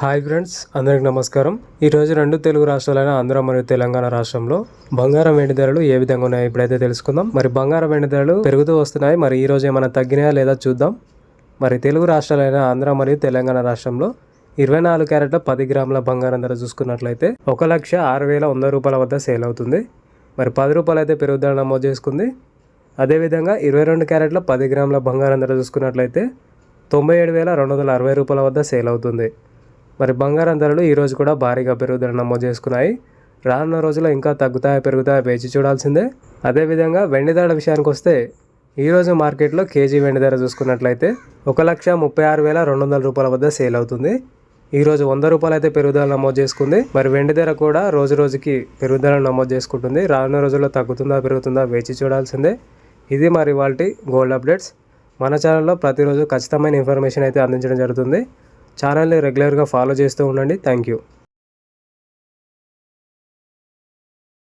Hi friends అందరికి నమస్కారం. ఈరోజు రెండు తెలుగు రాష్ట్రాలైన ఆంధ్ర మరియు తెలంగాణ రాష్ట్రంలో బంగారం వెండి ధరలు ఏ విధంగా ఉన్నాయో ఇప్పుడైతే తెలుసుకుందాం. మరి బంగారం వెండి ధరలు పెరుగుతూ వస్తున్నాయి. మరి ఈ రోజు ఏమైనా తగ్గినాయా లేదా చూద్దాం. మరి తెలుగు రాష్ట్రాలైన ఆంధ్ర మరియు తెలంగాణ రాష్ట్రంలో ఇరవై నాలుగు క్యారెట్ల పది గ్రాముల బంగారం ధర చూసుకున్నట్లయితే ఒక లక్ష ఆరు వేల వంద రూపాయల వద్ద సేల్ అవుతుంది. మరి పది రూపాయలు అయితే పెరుగుదల నమోదు చేసుకుంది. అదేవిధంగా ఇరవై రెండు క్యారెట్ల పది గ్రాముల బంగారం ధర చూసుకున్నట్లయితే తొంభై ఏడు వేల రెండు వందల అరవై రూపాయల వద్ద సేల్ అవుతుంది. మరి బంగారం ధరలు ఈరోజు కూడా భారీగా పెరుగుదల నమోదు చేసుకున్నాయి. రానున్న రోజుల్లో ఇంకా తగ్గుతాయా పెరుగుతాయా వేచి చూడాల్సిందే. అదేవిధంగా వెండి ధరల విషయానికి వస్తే ఈరోజు మార్కెట్లో కేజీ వెండి ధర చూసుకున్నట్లయితే ఒక లక్ష ముప్పై ఆరు వేల రెండు వందల రూపాయల వద్ద సేల్ అవుతుంది. ఈరోజు వంద రూపాయలు అయితే పెరుగుదల నమోదు చేసుకుంది. మరి వెండి ధర కూడా రోజు రోజుకి పెరుగుదల నమోదు చేసుకుంటుంది. రానున్న రోజుల్లో తగ్గుతుందా పెరుగుతుందా వేచి చూడాల్సిందే. ఇది మరి వాళ్ళ గోల్డ్ అప్డేట్స్. మన ఛానల్లో ప్రతిరోజు ఖచ్చితమైన ఇన్ఫర్మేషన్ అయితే అందించడం జరుగుతుంది. ఛానల్ని రెగ్యులర్గా ఫాలో చేస్తూ ఉండండి. Thank you